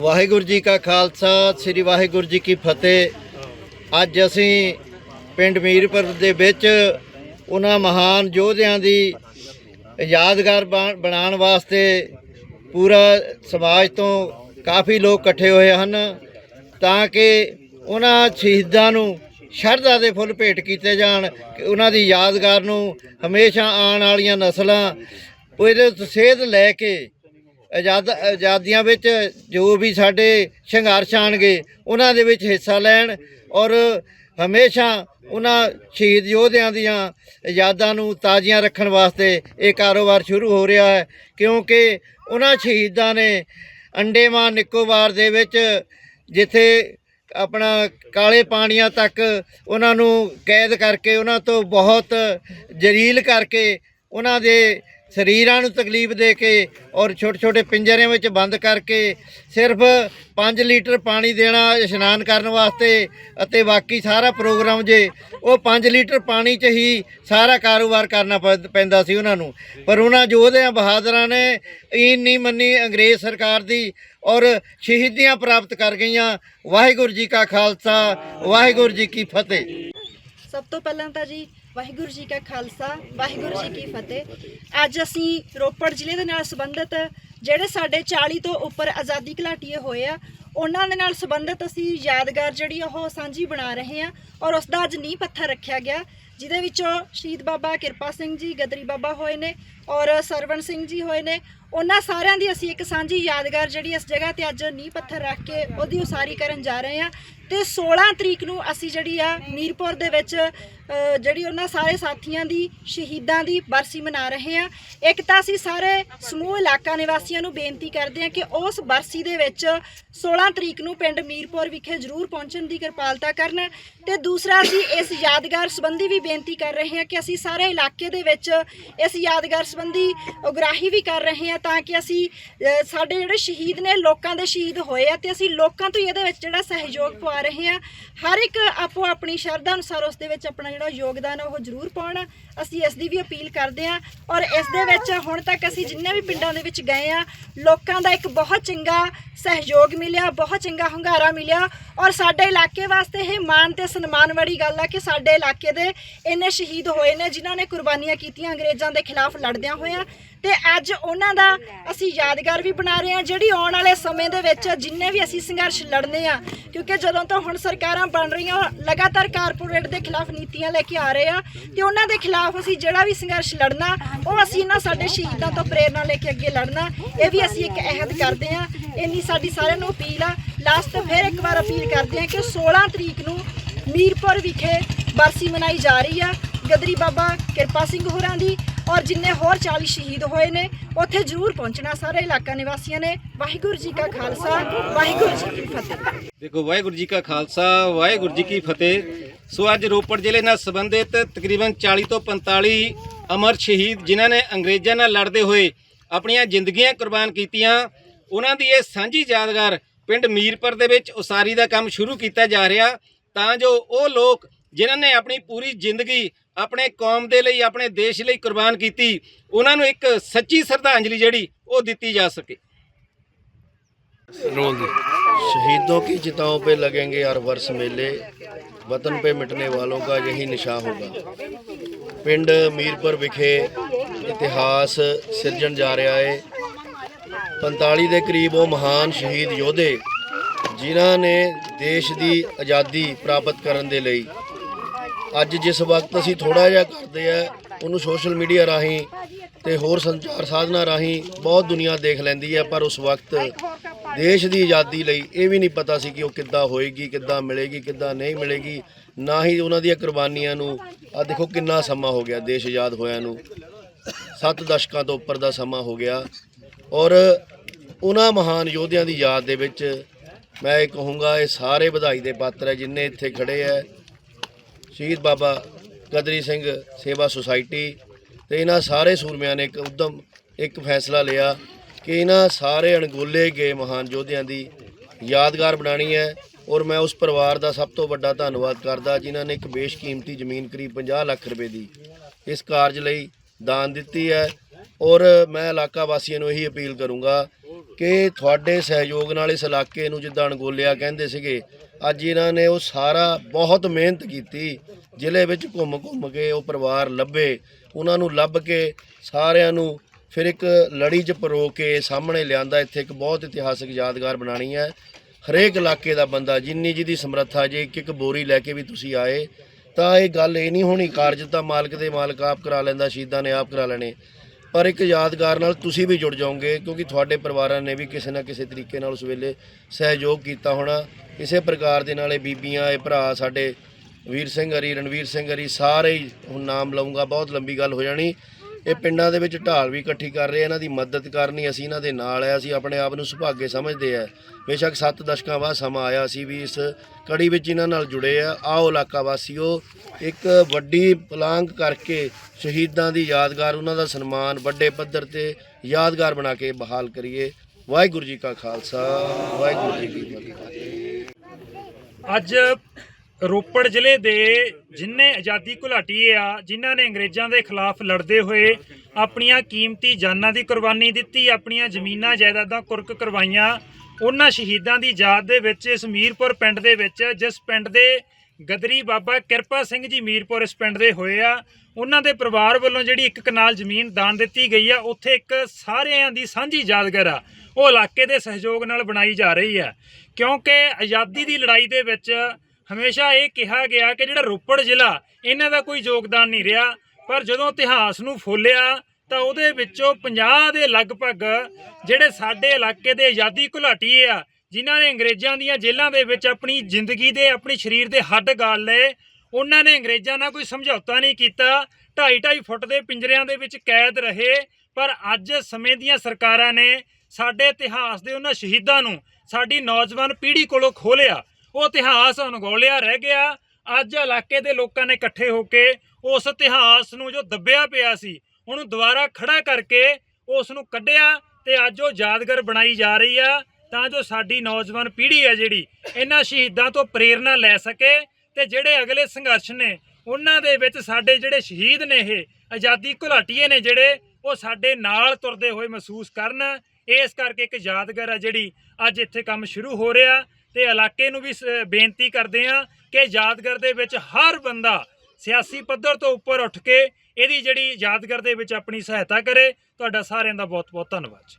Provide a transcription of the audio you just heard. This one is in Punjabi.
ਵਾਹਿਗੁਰੂ ਜੀ ਕਾ ਖਾਲਸਾ, ਸ੍ਰੀ ਵਾਹਿਗੁਰੂ ਜੀ ਕੀ ਫਤਿਹ। ਅੱਜ ਅਸੀਂ ਪਿੰਡ ਮੀਰਪੁਰ ਦੇ ਵਿੱਚ ਉਹਨਾਂ ਮਹਾਨ ਯੋਧਿਆਂ ਦੀ ਯਾਦਗਾਰ ਬਣ- ਬਣਾਉਣ ਵਾਸਤੇ ਪੂਰਾ ਸਮਾਜ ਤੋਂ ਕਾਫੀ ਲੋਕ ਇਕੱਠੇ ਹੋਏ ਹਨ, ਤਾਂ ਕਿ ਉਹਨਾਂ ਸ਼ਹੀਦਾਂ ਨੂੰ ਸ਼ਰਧਾ ਦੇ ਫੁੱਲ ਭੇਟ ਕੀਤੇ ਜਾਣ, ਕਿ ਉਹਨਾਂ ਦੀ ਯਾਦਗਾਰ ਨੂੰ ਹਮੇਸ਼ਾ ਆਉਣ ਵਾਲੀਆਂ ਨਸਲਾਂ ਉਹਦੇ ਤੋਂ ਸੇਧ ਲੈ ਕੇ ਆਜ਼ਾਦ, ਆਜ਼ਾਦੀਆਂ ਵਿੱਚ ਜੋ ਵੀ ਸਾਡੇ ਸੰਘਰਸ਼ ਆਣਗੇ ਉਹਨਾਂ ਦੇ ਵਿੱਚ ਹਿੱਸਾ ਲੈਣ ਔਰ ਹਮੇਸ਼ਾ ਉਹਨਾਂ ਸ਼ਹੀਦ ਯੋਧਿਆਂ ਦੀਆਂ ਯਾਦਾਂ ਨੂੰ ਤਾਜ਼ੀਆਂ ਰੱਖਣ ਵਾਸਤੇ ਇਹ ਕਾਰੋਬਾਰ ਸ਼ੁਰੂ ਹੋ ਰਿਹਾ ਹੈ। ਕਿਉਂਕਿ ਉਹਨਾਂ ਸ਼ਹੀਦਾਂ ਨੇ ਅੰਡੇਮਾਨ ਨਿਕੋਬਾਰ ਦੇ ਵਿੱਚ ਜਿੱਥੇ ਆਪਣਾ ਕਾਲੇ ਪਾਣੀਆਂ ਤੱਕ ਉਹਨਾਂ ਨੂੰ ਕੈਦ ਕਰਕੇ ਉਹਨਾਂ ਤੋਂ ਬਹੁਤ ਜਲੀਲ ਕਰਕੇ ਉਹਨਾਂ ਦੇ ਸਰੀਰਾਂ ਨੂੰ ਤਕਲੀਫ ਦੇ ਕੇ ਔਰ ਛੋਟੇ ਛੋਟੇ ਪਿੰਜਰਿਆਂ ਵਿੱਚ ਬੰਦ ਕਰਕੇ ਸਿਰਫ 5 ਲੀਟਰ ਪਾਣੀ ਦੇਣਾ ਇਸ਼ਨਾਨ ਕਰਨ ਵਾਸਤੇ ਅਤੇ ਬਾਕੀ ਸਾਰਾ ਪ੍ਰੋਗਰਾਮ ਜੇ ਉਹ 5 ਲੀਟਰ ਪਾਣੀ 'ਚ ਹੀ ਸਾਰਾ ਕਾਰੋਬਾਰ ਕਰਨਾ ਪੈਂਦਾ ਸੀ ਉਹਨਾਂ ਨੂੰ। ਪਰ ਉਹਨਾਂ ਯੋਧਿਆਂ ਬਹਾਦਰਾਂ ਨੇ ਈਨ ਨਹੀਂ ਮੰਨੀ ਅੰਗਰੇਜ਼ ਸਰਕਾਰ ਦੀ ਔਰ ਸ਼ਹੀਦੀਆਂ ਪ੍ਰਾਪਤ ਕਰ ਗਈਆਂ। ਵਾਹਿਗੁਰੂ ਜੀ ਕਾ ਖਾਲਸਾ, ਵਾਹਿਗੁਰੂ ਜੀ ਕੀ ਫਤਿਹ। ਸਭ ਤੋਂ ਪਹਿਲਾਂ ਤਾਂ ਜੀ ਵਾਹਿਗੁਰੂ ਜੀ ਕਾ ਖਾਲਸਾ, ਵਾਹਿਗੁਰੂ ਜੀ ਕੀ ਫਤਿਹ। ਅੱਜ ਅਸੀਂ ਰੋਪੜ ਜ਼ਿਲ੍ਹੇ ਦੇ ਨਾਲ ਸੰਬੰਧਿਤ ਜਿਹੜੇ ਸਾਡੇ 40 ਤੋਂ ਉੱਪਰ ਆਜ਼ਾਦੀ ਘਲਾਟੀਏ ਹੋਏ ਆ, ਉਹਨਾਂ ਦੇ ਨਾਲ ਸੰਬੰਧਿਤ ਅਸੀਂ ਯਾਦਗਾਰ ਜਿਹੜੀ ਉਹ ਸਾਂਝੀ ਬਣਾ ਰਹੇ ਹਾਂ ਔਰ ਉਸ ਦਾ ਅੱਜ ਨੀਂਹ ਪੱਥਰ ਰੱਖਿਆ ਗਿਆ, ਜਿਹਦੇ ਵਿੱਚੋਂ ਸ਼ਹੀਦ ਬਾਬਾ ਕਿਰਪਾ ਸਿੰਘ ਜੀ, ਗਦਰੀ ਬਾਬਾ ਹੋਏ ਨੇ ਔਰ ਸਰਵਣ ਸਿੰਘ ਜੀ ਹੋਏ ਨੇ। ਉਹਨਾਂ ਸਾਰਿਆਂ ਦੀ ਅਸੀਂ ਇੱਕ ਸਾਂਝੀ ਯਾਦਗਾਰ ਜਿਹੜੀ ਇਸ ਜਗ੍ਹਾ ਤੇ ਅੱਜ ਨੀਂਹ ਪੱਥਰ ਰੱਖ ਕੇ ਉਹਦੀ ਉਸਾਰੀ ਕਰਨ ਜਾ ਰਹੇ ਹਾਂ ਤੇ 16 ਤਰੀਕ ਨੂੰ ਅਸੀਂ ਜਿਹੜੀ ਆ ਮੀਰਪੁਰ ਦੇ ਵਿੱਚ ਜਿਹੜੀ ਉਹਨਾਂ ਸਾਰੇ ਸਾਥੀਆਂ ਦੀ, ਸ਼ਹੀਦਾਂ ਦੀ ਬਰਸੀ ਮਨਾ ਰਹੇ ਹਾਂ ਇੱਕ ਤਾਂ ਅਸੀਂ ਸਾਰੇ ਸਮੂਹ ਇਲਾਕਾ ਨਿਵਾਸੀਆਂ ਨੂੰ ਬੇਨਤੀ ਕਰਦੇ ਹਾਂ ਕਿ ਉਸ ਬਰਸੀ ਦੇ ਵਿੱਚ 16 ਤਰੀਕ ਨੂੰ ਪਿੰਡ ਮੀਰਪੁਰ ਵਿਖੇ ਜ਼ਰੂਰ ਪਹੁੰਚਣ ਦੀ ਕਿਰਪਾਲਤਾ ਕਰਨ। ਤੇ ਦੂਸਰਾ, ਅਸੀਂ ਇਸ ਯਾਦਗਾਰ ਸੰਬੰਧੀ ਵੀ ਬੇਨਤੀ ਕਰ ਰਹੇ ਹਾਂ ਕਿ ਅਸੀਂ ਸਾਰੇ ਇਲਾਕੇ ਦੇ ਵਿੱਚ ਇਸ ਯਾਦਗਾਰ ਸੰਬੰਧੀ ਉਗਰਾਹੀ ਵੀ ਕਰ ਰਹੇ ਹਾਂ ਤਾਂ ਕਿ ਅਸੀਂ ਸਾਡੇ ਜਿਹੜੇ ਸ਼ਹੀਦ ਨੇ, ਲੋਕਾਂ ਦੇ ਸ਼ਹੀਦ ਹੋਏ ਆ ਤੇ ਅਸੀਂ ਲੋਕਾਂ ਤੋਂ ਹੀ ਇਹਦੇ ਵਿੱਚ ਜਿਹੜਾ ਸਹਿਯੋਗ ਪਵਾ ਰਹੇ ਹਾਂ। ਹਰ ਇੱਕ ਆਪੋ ਆਪਣੀ ਸ਼ਰਧਾ ਅਨੁਸਾਰ ਉਸ ਦੇ ਵਿੱਚ ਆਪਣਾ ਜਿਹੜਾ ਯੋਗਦਾਨ ਉਹ ਜ਼ਰੂਰ ਪਾਉਣ। ਅਸੀਂ ਇਸ ਦੀ ਵੀ ਅਪੀਲ ਕਰਦੇ ਹਾਂ ਔਰ ਇਸ ਦੇ ਵਿੱਚ ਹੁਣ ਤੱਕ ਅਸੀਂ ਜਿੰਨੇ ਵੀ ਪਿੰਡਾਂ ਦੇ ਵਿੱਚ ਗਏ ਆ ਲੋਕਾਂ ਦਾ ਇੱਕ ਬਹੁਤ ਚੰਗਾ ਸਹਿਯੋਗ ਮਿਲਿਆ, ਬਹੁਤ ਚੰਗਾ ਹੁੰਗਾਰਾ ਮਿਲਿਆ ਔਰ ਸਾਡੇ ਇਲਾਕੇ ਵਾਸਤੇ ਇਹ ਮਾਣ ਤੇ ਸਨਮਾਨ ਵਾਲੀ ਗੱਲ ਆ ਕਿ ਸਾਡੇ ਇਲਾਕੇ ਦੇ ਇੰਨੇ ਸ਼ਹੀਦ ਹੋਏ ਨੇ, ਜਿਨ੍ਹਾਂ ਨੇ ਕੁਰਬਾਨੀਆਂ ਕੀਤੀਆਂ, ਅੰਗਰੇਜ਼ਾਂ ਦੇ ਖਿਲਾਫ ਲੜਦਿਆਂ ਹੋਇਆ। ਤੇ ਅੱਜ ਉਹਨਾਂ ਦਾ ਅਸੀਂ ਯਾਦਗਾਰ ਵੀ ਬਣਾ ਰਹੇ ਹਾਂ, ਜਿਹੜੀ ਆਉਣ ਵਾਲੇ ਸਮੇਂ ਦੇ ਵਿੱਚ ਜਿੰਨੇ ਵੀ ਅਸੀਂ ਸੰਘਰਸ਼ ਲੜਨੇ ਆ, ਕਿਉਂਕਿ ਜਦੋਂ ਤੋਂ ਹੁਣ ਸਰਕਾਰਾਂ ਬਣ ਰਹੀਆਂ ਲਗਾਤਾਰ ਕਾਰਪੋਰੇਟ ਦੇ ਖਿਲਾਫ ਨੀਤੀਆਂ ਲੈ ਕੇ ਆ ਰਹੇ ਆ, ਤੇ ਉਹਨਾਂ ਦੇ ਖਿਲਾਫ ਅਸੀਂ ਜਿਹੜਾ ਵੀ ਸੰਘਰਸ਼ ਲੜਨਾ, ਉਹ ਅਸੀਂ ਇਹਨਾਂ ਸਾਡੇ ਸ਼ਹੀਦਾਂ ਤੋਂ ਪ੍ਰੇਰਣਾ ਲੈ ਕੇ ਅੱਗੇ ਲੜਨਾ, ਇਹ ਵੀ ਅਸੀਂ ਇੱਕ ਅਹਿਦ ਕਰਦੇ ਆ ਇੰਨੀ ਸਾਡੀ ਸਾਰਿਆਂ ਨੂੰ ਅਪੀਲ ਆ, ਲਾਸਟ ਫਿਰ ਇੱਕ ਵਾਰ ਅਪੀਲ ਕਰਦੇ ਆ ਕਿ 16 ਤਰੀਕ ਨੂੰ ਮੀਰਪੁਰ ਵਿਖੇ ਬਰਸੀ ਮਨਾਈ ਜਾ ਰਹੀ ਆ ਗਦਰੀ ਬਾਬਾ ਕਿਰਪਾ ਸਿੰਘ ਹੋਰਾਂ ਦੀ ਔਰ ਜਿੰਨੇ ਹੋਰ 40 ਸ਼ਹੀਦ ਹੋਏ ਨੇ, ਉੱਥੇ ਜ਼ਰੂਰ ਪਹੁੰਚਣਾ ਸਾਰੇ ਇਲਾਕਾ ਨਿਵਾਸੀਆਂ ਨੇ। ਵਾਹਿਗੁਰੂ ਜੀ ਕਾ ਖਾਲਸਾ, ਵਾਹਿਗੁਰੂ ਜੀ ਕੀ ਫਤਿਹ। ਦੇਖੋ, ਵਾਹਿਗੁਰੂ ਜੀ ਕਾ ਖਾਲਸਾ, ਵਾਹਿਗੁਰੂ ਜੀ ਕੀ ਫਤਿਹ। ਸੋ ਅੱਜ ਰੋਪੜ ਜ਼ਿਲ੍ਹੇ ਨਾਲ ਸੰਬੰਧਿਤ ਤਕਰੀਬਨ 40 ਤੋਂ 45 ਅਮਰ ਸ਼ਹੀਦ, ਜਿਨ੍ਹਾਂ ਨੇ ਅੰਗਰੇਜ਼ਾਂ ਨਾਲ ਲੜਦੇ ਹੋਏ ਆਪਣੀਆਂ ਜ਼ਿੰਦਗੀਆਂ ਕੁਰਬਾਨ ਕੀਤੀਆਂ, ਉਹਨਾਂ ਦੀ ਇਹ ਸਾਂਝੀ ਯਾਦਗਾਰ ਪਿੰਡ ਮੀਰਪੁਰ ਦੇ ਵਿੱਚ ਉਸਾਰੀ ਦਾ ਕੰਮ ਸ਼ੁਰੂ ਕੀਤਾ ਜਾ ਰਿਹਾ। ਤਾਂ ਜੋ ਉਹ ਲੋਕ, ਜਿਨ੍ਹਾਂ ਨੇ ਆਪਣੀ ਪੂਰੀ ਜ਼ਿੰਦਗੀ ਆਪਣੇ ਕੌਮ ਦੇ ਲਈ ਆਪਣੇ ਦੇਸ਼ ਲਈ ਕੁਰਬਾਨ ਕੀਤੀ ਉਹਨਾਂ ਨੂੰ ਇੱਕ ਸੱਚੀ ਸ਼ਰਧਾਂਜਲੀ ਜਿਹੜੀ ਉਹ ਦਿੱਤੀ ਜਾ ਸਕੇ शहीदों की चिताओं पे लगेंगे हर वर्ष मेले वतन पे मिटने वालों का यही निशा होगा ਪਿੰਡ ਮੀਰਪੁਰ ਵਿਖੇ ਇਤਿਹਾਸ ਸਿਰਜਣ ਜਾ ਰਿਹਾ ਹੈ 45 ਦੇ ਕਰੀਬ ਉਹ ਮਹਾਨ ਸ਼ਹੀਦ ਯੋਧੇ ਜਿਨ੍ਹਾਂ ਨੇ ਦੇਸ਼ ਦੀ ਆਜ਼ਾਦੀ ਪ੍ਰਾਪਤ ਕਰਨ ਦੇ ਲਈ ਅੱਜ ਜਿਸ ਵਕਤ ਅਸੀਂ ਥੋੜਾ ਜਿਹਾ ਕਰਦੇ ਆ, ਉਹਨੂੰ ਸੋਸ਼ਲ ਮੀਡੀਆ ਰਾਹੀਂ ਤੇ ਹੋਰ ਸੰਚਾਰ ਸਾਧਨਾਂ ਰਾਹੀਂ ਬਹੁਤ ਦੁਨੀਆ ਦੇਖ ਲੈਂਦੀ ਹੈ, ਪਰ ਉਸ ਵਕਤ ਦੇਸ਼ ਦੀ ਆਜ਼ਾਦੀ ਲਈ ਇਹ ਵੀ ਨਹੀਂ ਪਤਾ ਸੀ ਕਿ ਉਹ ਕਿੱਦਾਂ ਹੋਏਗੀ, ਕਿੱਦਾਂ ਮਿਲੇਗੀ, ਕਿੱਦਾਂ ਨਹੀਂ ਮਿਲੇਗੀ। ਨਾ ਹੀ ਉਹਨਾਂ ਦੀਆਂ ਕੁਰਬਾਨੀਆਂ ਨੂੰ ਆ ਦੇਖੋ ਕਿੰਨਾ ਸਮਾਂ ਹੋ ਗਿਆ ਦੇਸ਼ ਆਜ਼ਾਦ ਹੋਇਆ ਨੂੰ। 7 ਦਸ਼ਕਾਂ ਤੋਂ ਉੱਪਰ ਦਾ ਸਮਾਂ ਹੋ ਗਿਆ। ਔਰ ਉਹਨਾਂ ਮਹਾਨ ਯੋਧਿਆਂ ਦੀ ਯਾਦ ਦੇ ਵਿੱਚ ਮੈਂ ਇਹ ਕਹੂੰਗਾ, ਇਹ ਸਾਰੇ ਵਧਾਈ ਦੇ ਪਾਤਰ ਹੈ, ਜਿੰਨੇ ਇੱਥੇ ਖੜੇ ਹੈ। ਸ਼ਹੀਦ ਬਾਬਾ ਗਦਰੀ ਸਿੰਘ ਸੇਵਾ ਸੁਸਾਇਟੀ ਤੇ ਇਹਨਾਂ ਸਾਰੇ ਸੂਰਮਿਆਂ ਨੇ ਇੱਕ ਉਦਮ, ਇੱਕ ਫੈਸਲਾ ਲਿਆ ਕਿ ਇਹਨਾਂ ਸਾਰੇ ਅਣਗੋਲੇ ਗਏ ਮਹਾਨ ਯੋਧਿਆਂ ਦੀ ਯਾਦਗਾਰ ਬਣਾਣੀ ਹੈ ਔਰ ਮੈਂ ਉਸ ਪਰਿਵਾਰ ਦਾ ਸਭ ਤੋਂ ਵੱਡਾ ਧੰਨਵਾਦ ਕਰਦਾ ਜਿਨ੍ਹਾਂ ਨੇ ਇੱਕ ਬੇਸ਼ਕੀਮਤੀ ਜ਼ਮੀਨ ਕਰੀਬ 50 ਲੱਖ ਰੁਪਏ ਦੀ ਇਸ ਕਾਰਜ ਲਈ ਦਾਨ ਦਿੱਤੀ ਹੈ ਔਰ ਮੈਂ ਇਲਾਕਾ ਵਾਸੀਆਂ ਨੂੰ ਇਹੀ ਅਪੀਲ ਕਰੂੰਗਾ ਕਿ ਤੁਹਾਡੇ ਸਹਿਯੋਗ ਨਾਲ ਇਸ ਇਲਾਕੇ ਨੂੰ ਜਿੱਦਾਂ ਅਣਗੋਲਿਆ ਕਹਿੰਦੇ ਸੀਗੇ, ਅੱਜ ਇਹਨਾਂ ਨੇ ਉਹ ਸਾਰਾ ਬਹੁਤ ਮਿਹਨਤ ਕੀਤੀ, ਜ਼ਿਲ੍ਹੇ ਵਿੱਚ ਘੁੰਮ ਘੁੰਮ ਕੇ ਉਹ ਪਰਿਵਾਰ ਲੱਭੇ, ਉਹਨਾਂ ਨੂੰ ਲੱਭ ਕੇ ਸਾਰਿਆਂ ਨੂੰ ਫਿਰ ਇੱਕ ਲੜੀ 'ਚ ਪਰੋ ਕੇ ਸਾਹਮਣੇ ਲਿਆਂਦਾ, ਇੱਥੇ ਇੱਕ ਬਹੁਤ ਇਤਿਹਾਸਿਕ ਯਾਦਗਾਰ ਬਣਾਣੀ ਹੈ। ਹਰੇਕ ਇਲਾਕੇ ਦਾ ਬੰਦਾ, ਜਿੰਨੀ ਜਿਹਦੀ ਸਮਰੱਥਾ, ਜੇ ਇੱਕ ਇੱਕ ਬੋਰੀ ਲੈ ਕੇ ਵੀ ਤੁਸੀਂ ਆਏ, ਤਾਂ ਇਹ ਗੱਲ ਇਹ ਨਹੀਂ ਹੋਣੀ, ਕਾਰਜ ਤਾਂ ਮਾਲਕ ਦੇ ਮਾਲਕ ਆਪ ਕਰਾ ਲੈਂਦਾ, ਸ਼ਹੀਦਾਂ ਨੇ ਆਪ ਕਰਾ ਲੈਣੇ। ਪਰ ਇੱਕ ਯਾਦਗਾਰ ਨਾਲ ਤੁਸੀਂ ਵੀ ਜੁੜ ਜਾਓਗੇ, ਕਿਉਂਕਿ ਤੁਹਾਡੇ ਪਰਿਵਾਰਾਂ ਨੇ ਵੀ ਕਿਸੇ ਨਾ ਕਿਸੇ ਤਰੀਕੇ ਨਾਲ ਉਸ ਵੇਲੇ ਸਹਿਯੋਗ ਕੀਤਾ ਹੋਣਾ। ਇਸੇ ਪ੍ਰਕਾਰ ਦੇ ਨਾਲ ਇਹ ਬੀਬੀਆਂ, ਇਹ ਭਰਾ ਸਾਡੇ ਵੀਰ ਸਿੰਘ ਹਰੀ, ਰਣਵੀਰ ਸਿੰਘ ਹਰੀ ਸਾਰੇ ਹੀ ਹੁਣ ਨਾਮ ਲਵਾਂਗਾ ਬਹੁਤ ਲੰਬੀ ਗੱਲ ਹੋ ਜਾਣੀ। ਇਹ ਪਿੰਡਾਂ ਦੇ ਵਿੱਚ ਢਾਲ ਵੀ ਇਕੱਠੀ ਕਰ ਰਹੇ ਇਹਨਾਂ ਦੀ ਮਦਦ ਕਰਨੀ ਅਸੀਂ ਇਹਨਾਂ ਦੇ ਨਾਲ ਆ, ਅਸੀਂ ਆਪਣੇ ਆਪ ਨੂੰ ਸੁਭਾਗੇ ਸਮਝਦੇ ਆ। ਬੇਸ਼ੱਕ 7 ਦਸ਼ਕਾਂ ਬਾਅਦ ਸਮਾਂ ਆਇਆ ਅਸੀਂ ਵੀ ਇਸ ਕੜੀ ਵਿੱਚ ਇਹਨਾਂ ਨਾਲ ਜੁੜੇ ਆ। ਆਓ ਇਲਾਕਾ ਵਾਸੀਓ, ਇੱਕ ਵੱਡੀ ਪਲਾਂਗ ਕਰਕੇ ਸ਼ਹੀਦਾਂ ਦੀ ਯਾਦਗਾਰ, ਉਹਨਾਂ ਦਾ ਸਨਮਾਨ ਵੱਡੇ ਪੱਧਰ ਤੇ ਯਾਦਗਾਰ ਬਣਾ ਕੇ ਬਹਾਲ ਕਰੀਏ। ਵਾਹਿਗੁਰੂ ਜੀ ਕਾ ਖਾਲਸਾ, ਵਾਹਿਗੁਰੂ ਜੀ ਕੀ ਫਤਿਹ। ਅੱਜ ਰੋਪੜ ਜ਼ਿਲ੍ਹੇ ਦੇ ਜਿੰਨੇ ਆਜ਼ਾਦੀ ਘੁਲਾਟੀਏ ਆ, ਜਿਨ੍ਹਾਂ ਨੇ ਅੰਗਰੇਜ਼ਾਂ ਦੇ ਖਿਲਾਫ ਲੜਦੇ ਹੋਏ ਆਪਣੀਆਂ ਕੀਮਤੀ ਜਾਨਾਂ ਦੀ ਕੁਰਬਾਨੀ ਦਿੱਤੀ, ਆਪਣੀਆਂ ਜ਼ਮੀਨਾਂ, ਜਾਇਦਾਦਾਂ ਕੁਰਕ ਕਰਵਾਈਆਂ, ਉਹਨਾਂ ਸ਼ਹੀਦਾਂ ਦੀ ਯਾਦ ਦੇ ਵਿੱਚ ਇਸ ਮੀਰਪੁਰ ਪਿੰਡ ਦੇ ਵਿੱਚ, ਜਿਸ ਪਿੰਡ ਦੇ ਗਦਰੀ ਬਾਬਾ ਕਿਰਪਾ ਸਿੰਘ ਜੀ ਮੀਰਪੁਰ ਇਸ ਪਿੰਡ ਦੇ ਹੋਏ ਆ, ਉਹਨਾਂ ਦੇ ਪਰਿਵਾਰ ਵੱਲੋਂ ਜਿਹੜੀ ਇੱਕ ਕਨਾਲ ਜ਼ਮੀਨ ਦਾਨ ਦਿੱਤੀ ਗਈ ਆ, ਉੱਥੇ ਇੱਕ ਸਾਰਿਆਂ ਦੀ ਸਾਂਝੀ ਯਾਦਗਾਰ ਆ। ਉਹ ਇਲਾਕੇ ਦੇ ਸਹਿਯੋਗ ਨਾਲ ਬਣਾਈ ਜਾ ਰਹੀ ਆ। ਕਿਉਂਕਿ ਆਜ਼ਾਦੀ ਦੀ ਲੜਾਈ ਦੇ ਵਿੱਚ ਹਮੇਸ਼ਾ ਇਹ ਕਿਹਾ ਗਿਆ ਕਿ ਜਿਹੜਾ ਰੋਪੜ ਜ਼ਿਲ੍ਹਾ, ਇਹਨਾਂ ਦਾ ਕੋਈ ਯੋਗਦਾਨ ਨਹੀਂ ਰਿਹਾ। ਪਰ ਜਦੋਂ ਇਤਿਹਾਸ ਨੂੰ ਫੋਲਿਆ, ਤਾਂ ਉਹਦੇ ਵਿੱਚੋਂ 50 ਦੇ ਲਗਭਗ ਜਿਹੜੇ ਸਾਡੇ ਇਲਾਕੇ ਦੇ ਆਜ਼ਾਦੀ ਘੁਲਾਟੀਏ ਆ, ਜਿਨ੍ਹਾਂ ਨੇ ਅੰਗਰੇਜ਼ਾਂ ਦੀਆਂ ਜੇਲ੍ਹਾਂ ਦੇ ਵਿੱਚ ਆਪਣੀ ਜ਼ਿੰਦਗੀ ਦੇ, ਆਪਣੀ ਸਰੀਰ ਦੇ ਹੱਡ ਗਾਲ ਲਏ, ਉਹਨਾਂ ਨੇ ਅੰਗਰੇਜ਼ਾਂ ਨਾਲ ਕੋਈ ਸਮਝੌਤਾ ਨਹੀਂ ਕੀਤਾ। 2.5 ਫੁੱਟ ਦੇ ਪਿੰਜਰਿਆਂ ਦੇ ਵਿੱਚ ਕੈਦ ਰਹੇ। ਪਰ ਅੱਜ ਸਮੇਂ ਦੀਆਂ ਸਰਕਾਰਾਂ ਨੇ ਸਾਡੇ ਇਤਿਹਾਸ ਦੇ ਉਹਨਾਂ ਸ਼ਹੀਦਾਂ ਨੂੰ, ਸਾਡੀ ਨੌਜਵਾਨ ਪੀੜ੍ਹੀ ਕੋਲੋਂ ਖੋਲਿਆ ਉਹ ਇਤਿਹਾਸ ਅਣਗੌਲਿਆ ਰਹਿ ਗਿਆ। ਅੱਜ ਇਲਾਕੇ ਦੇ ਲੋਕਾਂ ਨੇ ਇਕੱਠੇ ਹੋ ਕੇ ਉਸ ਇਤਿਹਾਸ ਨੂੰ ਜੋ ਦੱਬਿਆ ਪਿਆ ਸੀ, ਉਹਨੂੰ ਦੁਬਾਰਾ ਖੜਾ ਕਰਕੇ ਉਸ ਨੂੰ ਕੱਢਿਆ ਤੇ ਅੱਜ ਉਹ ਯਾਦਗਾਰ ਬਣਾਈ ਜਾ ਰਹੀ ਆ। ਤਾਂ ਜੋ ਸਾਡੀ ਨੌਜਵਾਨ ਪੀੜ੍ਹੀ ਹੈ ਜਿਹੜੀ ਇਹਨਾਂ ਸ਼ਹੀਦਾਂ ਤੋਂ ਪ੍ਰੇਰਣਾ ਲੈ ਸਕੇ ਤੇ ਜਿਹੜੇ ਅਗਲੇ ਸੰਘਰਸ਼ ਨੇ, ਉਹਨਾਂ ਦੇ ਵਿੱਚ ਸਾਡੇ ਜਿਹੜੇ ਸ਼ਹੀਦ ਨੇ ਇਹ, ਆਜ਼ਾਦੀ ਘੁਲਾਟੀਏ ਨੇ ਜਿਹੜੇ, ਉਹ ਸਾਡੇ ਨਾਲ ਤੁਰਦੇ ਹੋਏ ਮਹਿਸੂਸ ਕਰਨ। ਇਸ ਕਰਕੇ ਇੱਕ ਯਾਦਗਾਰ ਆ ਜਿਹੜੀ ਅੱਜ ਇੱਥੇ ਕੰਮ ਸ਼ੁਰੂ ਹੋ ਰਿਹਾ। ਤੇ ਇਲਾਕੇ ਨੂੰ ਵੀ ਸ- ਬੇਨਤੀ ਕਰਦੇ ਆ ਕਿ ਯਾਦਗਾਰ ਦੇ ਵਿੱਚ ਹਰ ਬੰਦਾ ਸਿਆਸੀ ਪੱਧਰ ਤੋਂ ਉੱਪਰ ਉੱਠ ਕੇ ਇਹਦੀ ਜਿਹੜੀ ਯਾਦਗਾਰ ਦੇ ਵਿੱਚ ਆਪਣੀ ਸਹਾਇਤਾ ਕਰੇ। ਤੁਹਾਡਾ ਸਾਰਿਆਂ ਦਾ ਬਹੁਤ ਬਹੁਤ ਧੰਨਵਾਦ